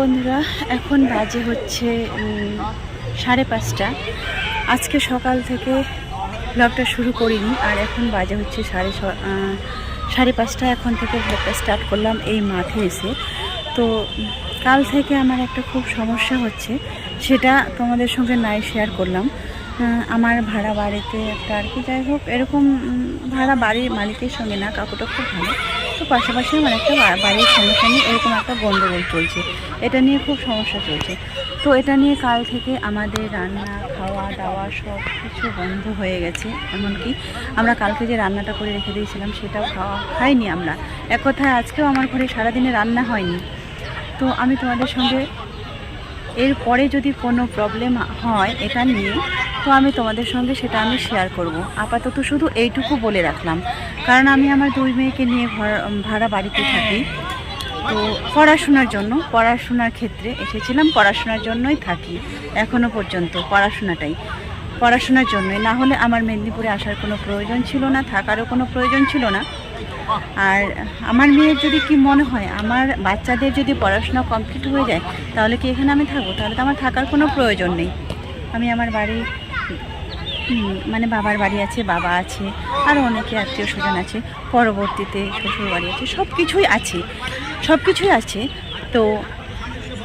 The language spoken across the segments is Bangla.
বন্ধুরা, এখন বাজে হচ্ছে সাড়ে পাঁচটা। আজকে সকাল থেকে ব্লগটা শুরু করিনি, আর এখন বাজে হচ্ছে সাড়ে সাড়ে পাঁচটা। এখন থেকে ব্লগটা স্টার্ট করলাম এই মাঠে এসে। তো, কাল থেকে আমার একটা খুব সমস্যা হচ্ছে, সেটা তোমাদের সঙ্গে নাই শেয়ার করলাম। আমার ভাড়া বাড়িতে একটা আর কি, যাই হোক, এরকম ভাড়া বাড়ির মালিকের সঙ্গে না, কাকুটা খুব ভালো। তো পাশাপাশি আমার একটা বাড়ির সঙ্গে সঙ্গে এরকম একটা গণ্ডগোল চলছে। এটা নিয়ে খুব সমস্যা চলছে। তো এটা নিয়ে কাল থেকে আমাদের রান্না, খাওয়া, দাওয়া সব কিছু বন্ধ হয়ে গেছে। এমনকি আমরা কালকে যে রান্নাটা করে রেখে দিয়েছিলাম, সেটাও খাওয়া খাইনি আমরা। এক কথায় আজকেও আমার ঘরে সারাদিনে রান্না হয়নি। তো আমি তোমাদের সঙ্গে এরপরে যদি কোনো প্রবলেম হয় এটা নিয়ে, তো আমি তোমাদের সঙ্গে সেটা আমি শেয়ার করব। আপাতত শুধু এইটুকু বলে রাখলাম। কারণ আমি আমার দুই মেয়েকে নিয়ে ভাড়া বাড়িতে থাকি। তো পড়াশোনার জন্য, পড়াশোনার ক্ষেত্রে এসেছিলাম, পড়াশোনার জন্যই থাকি। এখনও পর্যন্ত পড়াশোনাটাই। পড়াশোনার জন্যই। না হলে আমার মেদিনীপুরে আসার কোনো প্রয়োজন ছিল না, থাকারও কোনো প্রয়োজন ছিল না। আর আমার মেয়ের যদি কি মনে হয়, আমার বাচ্চাদের যদি পড়াশোনা কমপ্লিট হয়ে যায়, তাহলে কি এখানে আমি থাকব? তাহলে তো আমার থাকার কোনো প্রয়োজন নেই। আমি আমার বাড়ি মানে বাবার বাড়ি আছে, বাবা আছে, আর অনেকে আত্মীয় স্বজন আছে, পরবর্তীতে শ্বশুর বাড়ি আছে সব কিছুই আছে সব কিছুই আছে। তো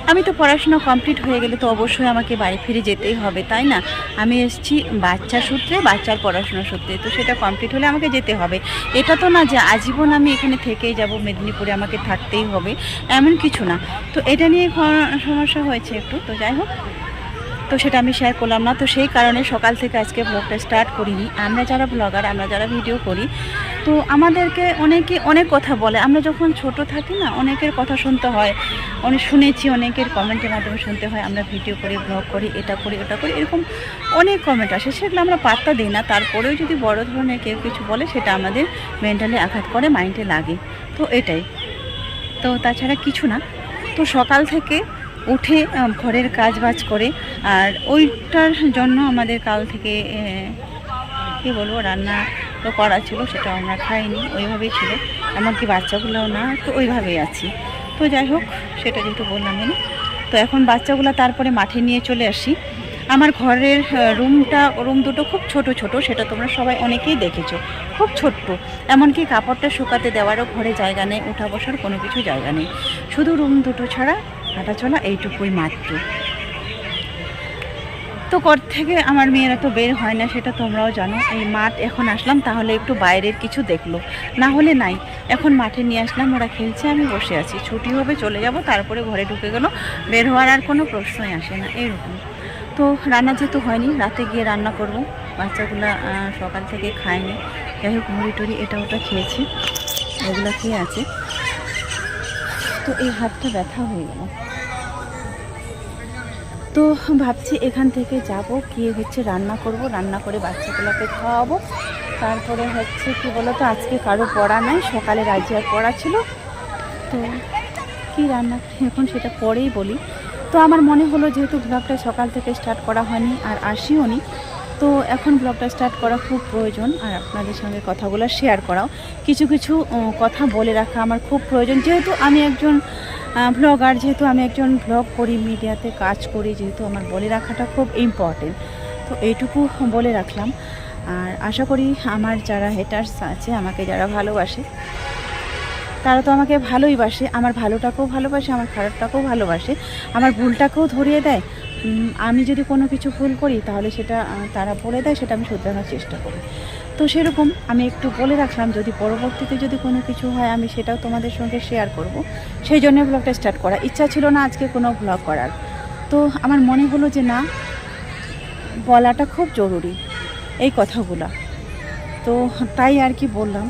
আমি তো পড়াশোনা কমপ্লিট হয়ে গেলে তো অবশ্যই আমাকে বাড়ি ফিরে যেতেই হবে, তাই না? আমি এসেছি বাচ্চা সূত্রে, বাচ্চার পড়াশোনা সূত্রে, তো সেটা কমপ্লিট হলে আমাকে যেতে হবে। এটা তো না যে আজীবন আমি এখানে থেকেই যাব, মেদিনীপুরে আমাকে থাকতেই হবে, এমন কিছু না। তো এটা নিয়ে সমস্যা হয়েছে একটু? তো যাই হোক, তো সেটা আমি শেয়ার করলাম না, তো সেই কারণে সকাল থেকে আজকে ব্লগটা স্টার্ট করিনি। আমরা যারা ব্লগার আমরা যারা ভিডিও করি তো আমাদেরকে অনেকে অনেক কথা বলে। আমরা যখন ছোট থাকি না, অনেকের কথা শুনতে হয়। অনেক শুনেছি অনেকের কমেন্টের মাধ্যমে শুনতে হয়, আমরা ভিডিও করি ব্লগ করি, এটা করি, ওটা করি, এরকম অনেক কমেন্ট আসে। সেগুলো আমরা পাত্তা দিই না। তারপরেও যদি বড় ধরনের কেউ কিছু বলে, সেটা আমাদের মেন্টালি আঘাত করে মাইন্ডে লাগে। তো এটাই। তো তাছাড়া কিছু না। তো সকাল থেকে উঠে ঘরের কাজ বাজ করে, আর ওইটার জন্য আমাদের কাল থেকে কী বলব, রান্না তো করা ছিল, সেটা আমরা খাইনি, ওইভাবেই ছিল। এমনকি বাচ্চাগুলোও না, তো ওইভাবেই আছি। তো যাই হোক, সেটা যেহেতু বললাম আমি। তো এখন বাচ্চাগুলো তারপরে মাঠে নিয়ে চলে আসি। আমার ঘরের রুমটা, রুম দুটো খুব ছোট ছোট, সেটা তোমরা সবাই অনেকেই দেখেছ। খুব ছোট্ট। এমনকি কাপড়টা শুকাতে দেওয়ারও ঘরে জায়গা নেই, উঠা বসার কোনো কিছু জায়গা নেই। শুধু রুম দুটো ছাড়া হাঁটাচলা এইটুকুই মাত্র। তো কর থেকে আমার মেয়েরা তো বের হয় না, সেটা তোমরাও জানো। এই মাঠ এখন আসলাম, তাহলে একটু বাইরের কিছু দেখল। না হলে নাই। এখন মাঠে নিয়ে আসলাম, ওরা খেলছে, আমি বসে আছি। ছুটি হবে, চলে যাব, তারপরে ঘরে ঢুকে গেল। বের হওয়ার আর কোনো প্রশ্নই আসে না এরকম তো রান্না যেহেতু হয়নি, রাতে গিয়ে রান্না করব। বাচ্চাগুলা সকাল থেকে খায়নি। যাই হোক, মুড়ি টুড়ি এটা ওটা খেয়েছে। এগুলো খেয়ে আছে। তো এই হাতটা ব্যথা হয়ে গেল। তো ভাবছি এখান থেকে যাব, গিয়ে হচ্ছে রান্না করব, রান্না করে বাচ্চাগুলোকে খাওয়াবো। তারপরে হচ্ছে কি বলতো, আজকে কারও পড়া নাই, সকালে রাজি রাজিয়ার পড়া ছিল। তো কি রান্না এখন সেটা পরেই বলি। তো আমার মনে হলো যেহেতু ব্লগটা সকাল থেকে স্টার্ট করা হয়নি আর আসিও নি, তো এখন ব্লগটা স্টার্ট করা খুব প্রয়োজন। আর আপনাদের সঙ্গে কথাগুলো শেয়ার করাও। কিছু কিছু কথা বলে রাখা আমার খুব প্রয়োজন। যেহেতু আমি একজন ব্লগার যেহেতু আমি একজন ব্লগ করি মিডিয়াতে কাজ করি, যেহেতু আমার বলে রাখাটা খুব ইম্পর্টেন্ট তো এইটুকু বলে রাখলাম। আর আশা করি আমার যারা হেটার্স আছে, আমাকে যারা ভালোবাসে, তারা তো আমাকে ভালোই বাসে। আমার ভালোটাকেও ভালোবাসে, আমার খারাপটাকেও ভালোবাসে। আমার ভুলটাকেও ধরিয়ে দেয়। আমি যদি কোনো কিছু ভুল করি, তাহলে সেটা তারা বলে দেয়, সেটা আমি শুধরানোর চেষ্টা করি। তো সেরকম আমি একটু বলে রাখলাম, যদি পরবর্তীতে যদি কোনো কিছু হয়, আমি সেটাও তোমাদের সঙ্গে শেয়ার করব। সেই জন্য ব্লগটা স্টার্ট করা। ইচ্ছা ছিল না আজকে কোনো ব্লগ করার। তো আমার মনে হলো যে না, বলাটা খুব জরুরি, এই কথাগুলো। তো তাই আর কি বললাম।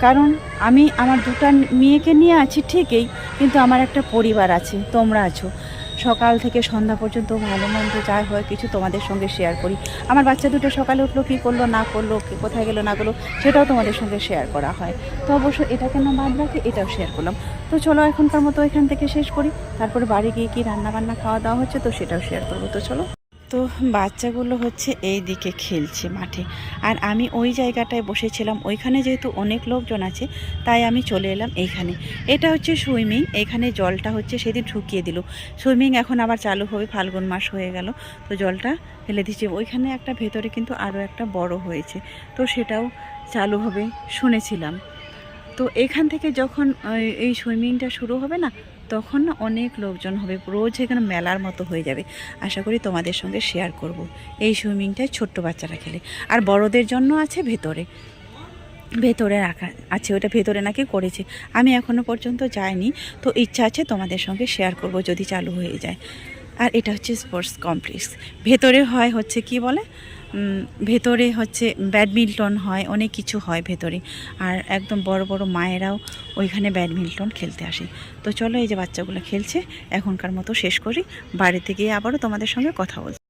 কারণ আমি আমার দুটা মেয়েকে নিয়ে আছি ঠিকই, কিন্তু আমার একটা পরিবার আছে, তোমরা আছো। সকাল থেকে সন্ধ্যা পর্যন্ত ভালো মন্দ যা হয়, কিছু তোমাদের সঙ্গে শেয়ার করি। আমার বাচ্চা দুটো সকালে উঠল, কী করল, না করল কোথায় গেলো, না গেলো, সেটাও তোমাদের সঙ্গে শেয়ার করা হয়। তো অবশ্য এটা কেন বাদ রাখি, এটাও শেয়ার করলাম। তো চলো এখনকার মতো এখান থেকে শেষ করি। তারপরে বাড়ি গিয়ে কি রান্না বান্না খাওয়া দাওয়া হচ্ছে, তো সেটাও শেয়ার করব। তো চলো। তো বাচ্চাগুলো হচ্ছে এই দিকে খেলছে মাঠে। আর আমি ওই জায়গাটায় বসেছিলাম, ওইখানে যেহেতু অনেক লোকজন আছে, তাই আমি চলে এলাম এইখানে। এটা হচ্ছে সুইমিং, এখানে জলটা হচ্ছে সেদিন ঢুকিয়ে দিল। সুইমিং এখন আবার চালু হবে, ফাল্গুন মাস হয়ে গেল, তো জলটা ফেলে দিচ্ছে ওইখানে একটা ভেতরে কিন্তু আরও একটা বড় হয়েছে, তো সেটাও চালু হবে, শুনেছিলাম। তো এখান থেকে যখন এই সুইমিংটা শুরু হবে না তখন না অনেক লোকজন হবে। রোজ এখানে মেলার মতো হয়ে যাবে। আশা করি তোমাদের সঙ্গে শেয়ার করব। এই সুইমিংটায় ছোট্ট বাচ্চারা খেলে। আর বড়দের জন্য আছে ভেতরে। ভেতরে রাখা আছে, ওটা ভেতরে নাকি করেছে। আমি এখনও পর্যন্ত যাইনি। তো ইচ্ছা আছে তোমাদের সঙ্গে শেয়ার করব যদি চালু হয়ে যায়। আর এটা হচ্ছে স্পোর্টস কমপ্লেক্স ভেতরে হয় হচ্ছে কি বলে? ভেতরে হচ্ছে ব্যাডমিন্টন হয়, অনেক কিছু হয় ভেতরে। আর একদম বড় বড় মায়েরাও ওইখানে ব্যাডমিন্টন খেলতে আসে। তো চলো এই যে বাচ্চাগুলো খেলছে, এখনকার মতো শেষ করি। বাড়িতে গিয়ে আবারও তোমাদের সঙ্গে কথা বলছি।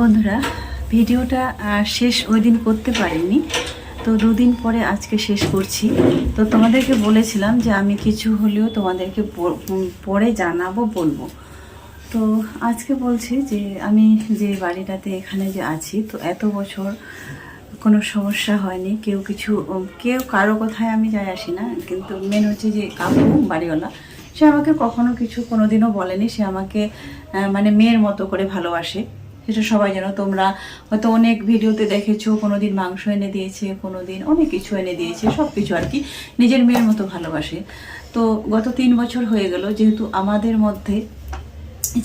বন্ধুরা, ভিডিওটা শেষ ওই দিন করতে পারিনি। তো দুদিন পরে আজকে শেষ করছি। তো তোমাদেরকে বলেছিলাম যে আমি কিছু হলেও তোমাদেরকে পরে জানাব, বলব। তো আজকে বলছি যে আমি যে বাড়িটাতে এখানে যে আছি, তো এত বছর কোনো সমস্যা হয়নি। কেউ কিছু কেউ কারও কথায় আমি যাই আসি না। কিন্তু মেন হচ্ছে যে কাকু, বাড়িওয়ালা, সে আমাকে কখনো কিছু কোনোদিনও বলেনি। সে আমাকে মানে মেয়ের মতো করে ভালোবাসে। সেটা সবাই জানো, তোমরা হয়তো অনেক ভিডিওতে দেখেছ কোনো দিন মাংস এনে দিয়েছে কোনো দিন অনেক কিছু এনে দিয়েছে সব কিছু আর কি, নিজের মেয়ের মতো ভালোবাসে। তো গত তিন বছর হয়ে গেল, যেহেতু আমাদের মধ্যে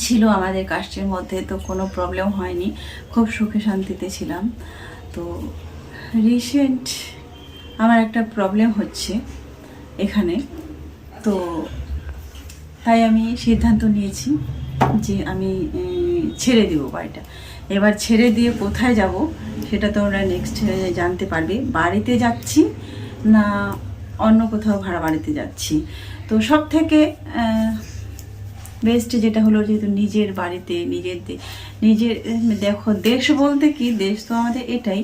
ছিল, আমাদের কাস্টের মধ্যে তো কোনো প্রবলেম হয়নি, খুব সুখে শান্তিতে ছিলাম। তো রিসেন্ট আমার একটা প্রবলেম হচ্ছে এখানে। তো তাই আমি সিদ্ধান্ত নিয়েছি যে আমি ছেড়ে দিব বাড়িটা। এবার ছেড়ে দিয়ে কোথায় যাব সেটা তো তোমরা নেক্সট জানতে পারবে। বাড়িতে যাচ্ছি না অন্য কোথাও ভাড়া বাড়িতে যাচ্ছি? তো সব থেকে বেস্ট যেটা হলো যেহেতু নিজের বাড়িতে, নিজের নিজের, দেখো দেশ বলতে কি? দেশ তো আমাদের এটাই।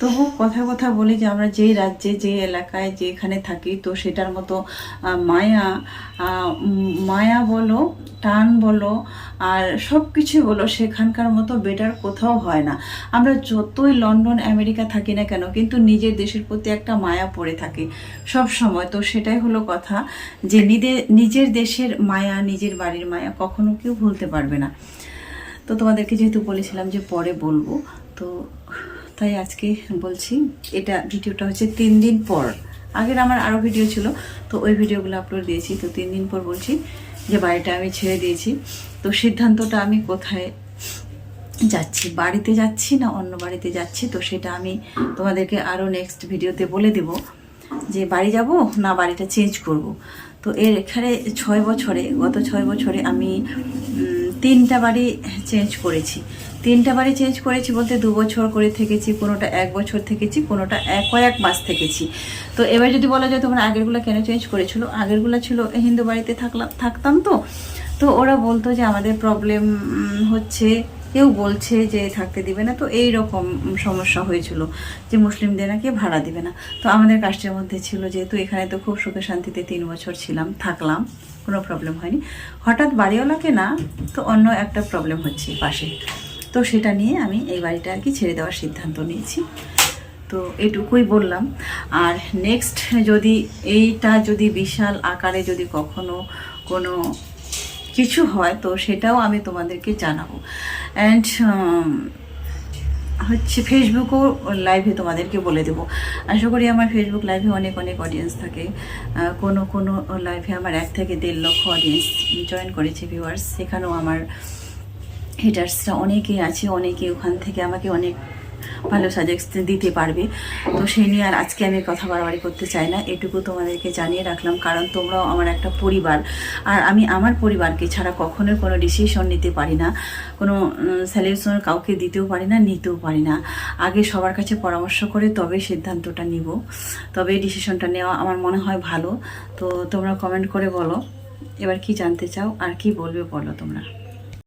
তবু কথা কথা বলি যে আমরা যেই রাজ্যে যে এলাকায়, যেখানে থাকি, তো সেটার মতো মায়া মায়া বলো, টান বলো, আর সব কিছু বলো, সেখানকার মতো বেটার কোথাও হয় না। আমরা যতই লন্ডন, আমেরিকা থাকি না কেন, কিন্তু নিজের দেশের প্রতি একটা মায়া পড়ে থাকে সব সময়। তো সেটাই হলো কথা যে নিজে নিজের দেশের মায়া, নিজের বাড়ির মায়া কখনো কেউ ভুলতে পারবে না। তো তোমাদেরকে যেহেতু বলেছিলাম যে পরে বলব, তো তাই আজকে বলছি, এটা ভিডিওটা হচ্ছে তিন দিন পর। আগের আমার আরও ভিডিও ছিল, তো ওই ভিডিওগুলো আপলোড দিয়েছি, তো তিন দিন পর বলছি যে বাড়িটা আমি ছেড়ে দিয়েছি। তো সিদ্ধান্তটা আমি কোথায় যাচ্ছি? বাড়িতে যাচ্ছি না অন্য বাড়িতে যাচ্ছি? তো সেটা আমি তোমাদেরকে আরও নেক্সট ভিডিওতে বলে দেব যে বাড়ি যাব না বাড়িটা চেঞ্জ করব। তো এর এখানে ছয় বছরে, গত ছয় বছরে আমি তিনটা বাড়ি চেঞ্জ করেছি। তিনটা বাড়ি চেঞ্জ করেছি বলতে দু বছর করে থেকেছি, কোনোটা এক বছর থেকেছি, কোনোটা এক কয়েক মাস থেকেছি। তো এবার যদি বলা যায় তোমরা আগেরগুলো কেন চেঞ্জ করেছিল? আগেরগুলো ছিল হিন্দু বাড়িতে থাকলাম থাকতাম তো। তো ওরা বলতো যে আমাদের প্রবলেম হচ্ছে, কেউ বলছে যে থাকতে দিবে না। তো এই রকম সমস্যা হয়েছিল যে মুসলিমদের নাকি ভাড়া দিবে না। তো আমাদের কাস্টের মধ্যে ছিল যেহেতু এখানে তো খুব সুখে শান্তিতে তিন বছর ছিলাম, থাকলাম, কোনো প্রবলেম হয়নি। হঠাৎ বাড়িওয়ালাকে না, তো অন্য একটা প্রবলেম হচ্ছে পাশে। তো সেটা নিয়ে আমি এই বাড়িটা আর কি ছেড়ে দেওয়ার সিদ্ধান্ত নিয়েছি। তো এটুকুই বললাম। আর নেক্সট যদি এইটা যদি বিশাল আকারে যদি কখনো কোনো কিছু হয়, তো সেটাও আমি তোমাদেরকে জানাব। অ্যান্ড হচ্ছে ফেসবুকও লাইভে তোমাদেরকে বলে দেবো। আশা করি আমার ফেসবুক লাইভে অনেক অনেক অডিয়েন্স থাকে। কোনো কোনো লাইভে আমার এক থেকে দেড় লক্ষ অডিয়েন্স জয়েন করেছে ভিউয়ার্স সেখানেও আমার হেটার্সরা অনেকেই আছে অনেকে ওখান থেকে আমাকে অনেক ভালো সাজেশন দিতে পারবে। তো সেই নিয়ে আর আজকে আমি কথা বাড়াবাড়ি করতে চাই না, এটুকু তোমাদেরকে জানিয়ে রাখলাম, কারণ তোমরাও আমার একটা পরিবার। আর আমি আমার পরিবারকে ছাড়া কখনোই কোনো ডিসিশন নিতে পারি না, কোনো সলিউশন কাউকে দিতেও পারি না, নিতেও পারি না। আগে সবার কাছে পরামর্শ করে তবে সিদ্ধান্তটা নিব, তবে এই ডিসিশনটা নেওয়া আমার মনে হয় ভালো। তো তোমরা কমেন্ট করে বলো, এবার কি জানতে চাও আর কি বলবে বলো তোমরা।